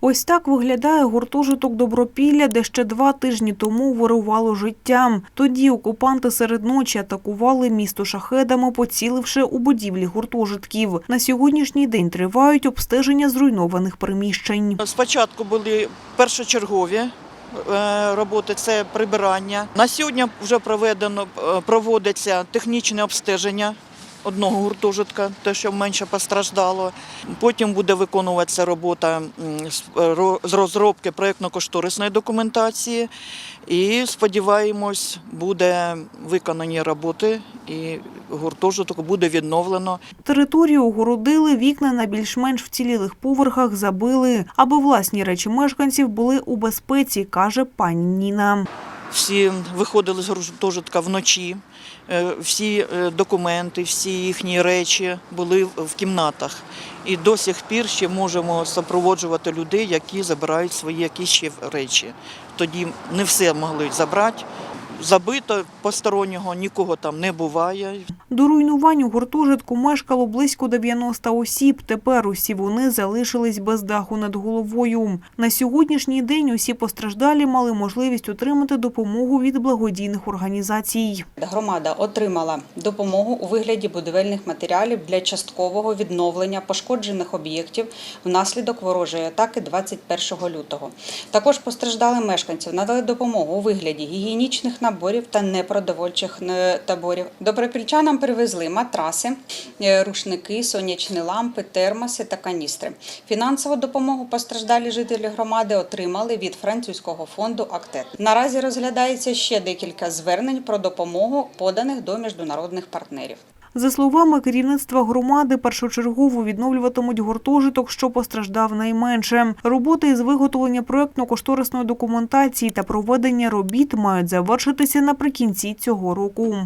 Ось так виглядає гуртожиток Добропілля, де ще два тижні тому вирувало життя. Тоді окупанти серед ночі атакували місто шахедами, поціливши у будівлі гуртожитків. На сьогоднішній день тривають обстеження зруйнованих приміщень. Спочатку були першочергові е, роботи, це прибирання. На сьогодні вже проведено е, проводиться технічне обстеження одного гуртожитка, те, що менше постраждало. Потім буде виконуватися робота з ро- з розробки проєктно-кошторисної документації. І сподіваємось, буде виконані роботи і гуртожиток буде відновлено. Територію огородили, вікна на більш-менш вцілілих поверхах забили, аби власні речі мешканців були у безпеці, каже пані Ніна. Всі виходили з гуртожитка вночі, е, всі е, документи, всі їхні речі були в кімнатах. І до сих пір ще можемо супроводжувати людей, які забирають свої якісь ще речі. Тоді не все могли забрати. Забито постороннього нікого там не буває. До руйнувань у гуртожитку мешкало близько 90 осіб. Тепер усі вони залишились без даху над головою. На сьогоднішній день усі постраждалі мали можливість отримати допомогу від благодійних організацій. Громада отримала допомогу у вигляді будівельних матеріалів для часткового відновлення пошкоджених об'єктів внаслідок ворожої атаки 21 лютого. Також постраждали мешканців надали допомогу у вигляді гігієнічних наборів та непродовольчих е, таборів. Добропільчанам привезли матраси, е, рушники, сонячні лампи, термоси та каністри. Фінансову допомогу постраждалі жителі громади отримали від французького фонду Актет. Наразі розглядається ще декілька звернень про допомогу, поданих до міжнародних партнерів. За словами керівництва громади, першочергово відновлюватимуть гуртожиток, що постраждав найменше. Роботи із виготовлення проектно-кошторисної документації та проведення робіт мають завершитися наприкінці цього року.